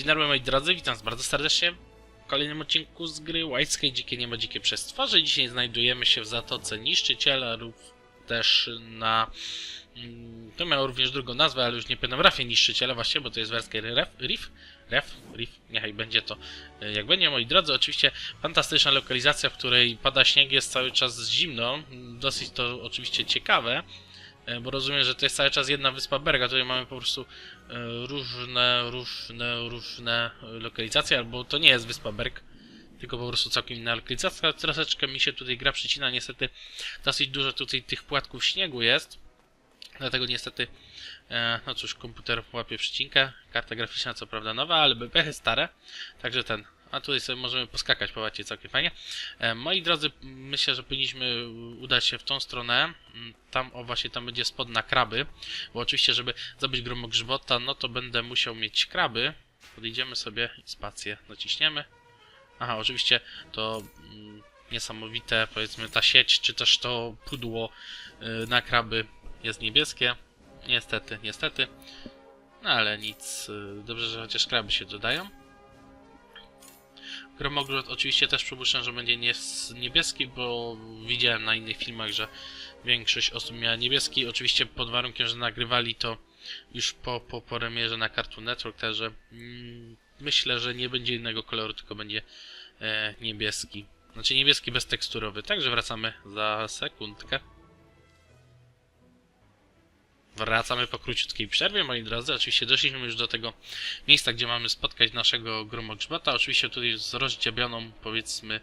Dzień dobry moi drodzy, witam was bardzo serdecznie w kolejnym odcinku z gry White Sky Dzikie Niebo Dzikie Przestworze. Dzisiaj znajdujemy się w Zatoce Niszczyciela lub też na... mm, To miało również drugą nazwę, ale już nie pamiętam Rafie Niszczyciela właśnie, bo to jest wersja Reef, Reef, Reef, Reef, niechaj będzie to e, jak będzie. Moi drodzy, oczywiście fantastyczna lokalizacja, w której pada śnieg, jest cały czas zimno. Dosyć to oczywiście ciekawe. E, Bo rozumiem, że to jest cały czas jedna wyspa Berga. Tutaj mamy po prostu e, różne, różne, różne lokalizacje, albo to nie jest wyspa Berg, tylko po prostu całkiem inna lokalizacja. Troszeczkę mi się tutaj gra przycina, niestety dosyć dużo tutaj tych płatków śniegu jest. Dlatego niestety, e, no cóż, komputer łapie przycinkę. Karta graficzna co prawda nowa, ale BPH stare. Także ten. A tutaj sobie możemy poskakać, popatrzcie, całkiem fajnie. E, moi drodzy, myślę, że powinniśmy udać się w tą stronę. Mm, Tam, o właśnie, tam będzie spod na kraby. Bo oczywiście, żeby zdobyć gromogrzbota, no to będę musiał mieć kraby. Podejdziemy sobie i spację naciśniemy. Aha, oczywiście to mm, niesamowite, powiedzmy, ta sieć, czy też to pudło y, na kraby jest niebieskie. Niestety, niestety. No ale nic. y, Dobrze, że chociaż kraby się dodają. Gromogrzbot oczywiście też przypuszczam, że będzie niebieski, bo widziałem na innych filmach, że większość osób miała niebieski. Oczywiście pod warunkiem, że nagrywali to już po, po premierze na Cartoon Network, także mm, myślę, że nie będzie innego koloru, tylko będzie e, niebieski. Znaczy niebieski bezteksturowy. Także wracamy za sekundkę. Wracamy po króciutkiej przerwie, moi drodzy. Oczywiście doszliśmy już do tego miejsca, gdzie mamy spotkać naszego gromogrzbota. Oczywiście tutaj z rozdziabioną, powiedzmy,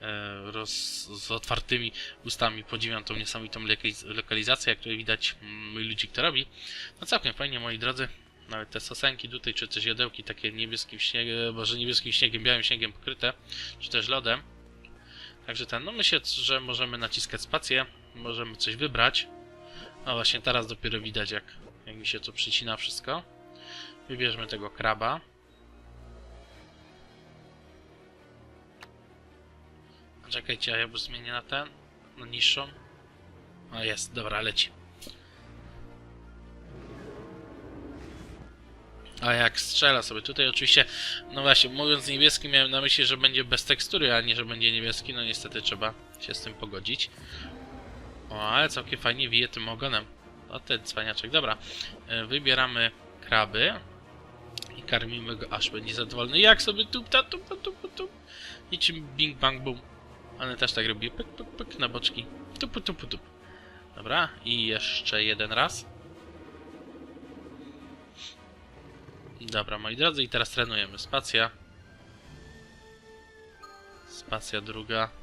e, roz, z otwartymi ustami podziwiam tą niesamowitą lokalizację, jak tutaj widać mm, mój ludzik to robi. No całkiem fajnie, moi drodzy. Nawet te sosenki tutaj, czy też jadełki takie niebieskim śniegiem, może niebieskim śniegiem, białym śniegiem pokryte, czy też lodem. Także ten, no myślę, że możemy naciskać spację, możemy coś wybrać. No właśnie, teraz dopiero widać, jak, jak mi się to przycina wszystko. Wybierzmy tego kraba. Czekajcie, a ja już zmienię na ten, na niższą. A jest, dobra, leci. A jak strzela sobie tutaj, oczywiście, no właśnie, mówiąc niebieski, miałem na myśli, że będzie bez tekstury, a nie, że będzie niebieski. No niestety trzeba się z tym pogodzić. O, ale całkiem fajnie wije tym ogonem. O, ten cwaniaczek. Dobra, e, wybieramy kraby i karmimy go, aż będzie zadowolony. Jak sobie tupta, tupta, tupta, tup. Niczym bing bang boom. One też tak robi. Pyk, pyk, pyk na boczki. Tupu, tupu, tup. Dobra, i jeszcze jeden raz. Dobra, moi drodzy, i teraz trenujemy. Spacja. Spacja druga.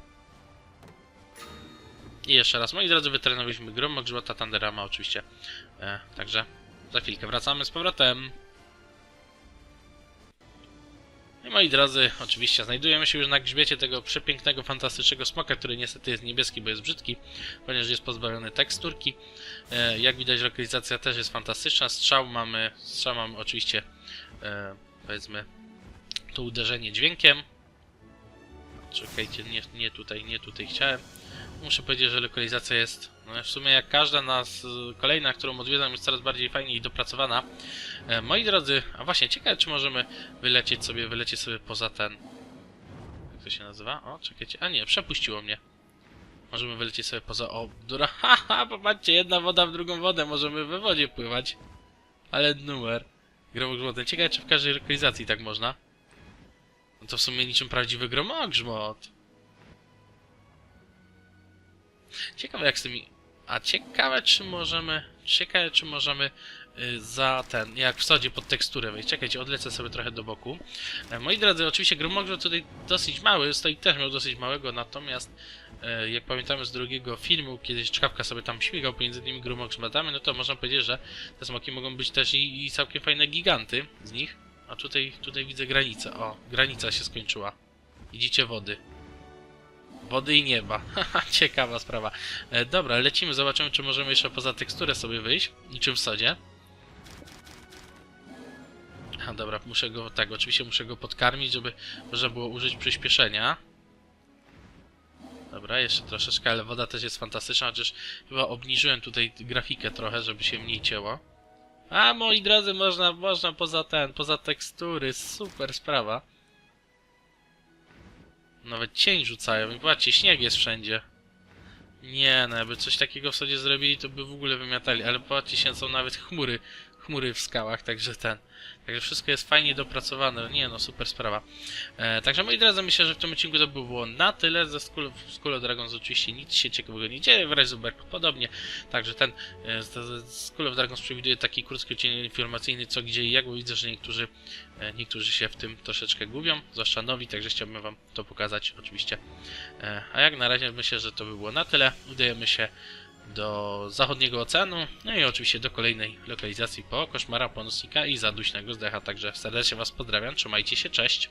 I jeszcze raz, moi drodzy, wytrenowaliśmy Gromok, Grzbota, Tanderama oczywiście. E, także za chwilkę wracamy z powrotem. I moi drodzy, oczywiście znajdujemy się już na grzbiecie tego przepięknego, fantastycznego smoka, który niestety jest niebieski, bo jest brzydki, ponieważ jest pozbawiony teksturki. E, jak widać, lokalizacja też jest fantastyczna. Strzał mamy, strzał mamy oczywiście, e, powiedzmy, to uderzenie dźwiękiem. Czekajcie, nie, nie tutaj, nie tutaj chciałem. Muszę powiedzieć, że lokalizacja jest no, w sumie jak każda nas kolejna, którą odwiedzam jest coraz bardziej fajnie i dopracowana. E, moi drodzy, a właśnie ciekawe czy możemy wylecieć sobie, wylecieć sobie poza ten... Jak to się nazywa? O, czekajcie, a nie, przepuściło mnie. Możemy wylecieć sobie poza... O, dura, haha, popatrzcie, jedna woda w drugą wodę, możemy we wodzie pływać. Ale numer. Gromogrzmotem. Ciekawe czy w każdej lokalizacji tak można. No to w sumie niczym prawdziwy gromogrzmot. Ciekawe jak z tymi... A ciekawe czy możemy... Ciekawe czy możemy y, za ten... Jak w sadzie pod teksturę wejść. Czekajcie, odlecę sobie trochę do boku. E, moi drodzy, oczywiście gromogrzot tutaj dosyć mały, stoi też miał dosyć małego, natomiast e, jak pamiętamy z drugiego filmu, kiedyś czkawka sobie tam śmigał pomiędzy tymi gromogrzbotami, no to można powiedzieć, że te smoki mogą być też i, i całkiem fajne giganty z nich. A tutaj, tutaj widzę granicę. O, granica się skończyła. Widzicie wody. Wody i nieba. Ciekawa sprawa. E, dobra, lecimy, zobaczymy, czy możemy jeszcze poza teksturę sobie wyjść. Niczym w sodzie. A dobra, muszę go, tak, oczywiście muszę go podkarmić, żeby można było użyć przyspieszenia. Dobra, jeszcze troszeczkę, ale woda też jest fantastyczna, chociaż chyba obniżyłem tutaj grafikę trochę, żeby się mniej cięło. A moi drodzy, można, można poza ten, poza tekstury, super sprawa. Nawet cień rzucają i patrzcie, śnieg jest wszędzie. Nie, no jakby coś takiego w sobie zrobili, to by w ogóle wymiatali, ale patrzcie są nawet chmury, chmury w skałach, także ten. Także wszystko jest fajnie dopracowane, nie no, super sprawa. E, także moi drodzy, myślę, że w tym odcinku to by było na tyle. Ze School of, Dragons oczywiście nic się ciekawego nie dzieje, w Reisenberg podobnie. Także ten e, School of Dragons przewiduje taki krótki odcinek informacyjny co gdzie i jak, bo widzę, że niektórzy, e, niektórzy się w tym troszeczkę gubią, zwłaszcza nowi, także chciałbym wam to pokazać oczywiście. E, a jak na razie myślę, że to by było na tyle. Udajemy się do zachodniego oceanu, no i oczywiście do kolejnej lokalizacji po koszmara, ponocnika i zaduśnego zdecha. Także serdecznie was pozdrawiam, trzymajcie się, cześć!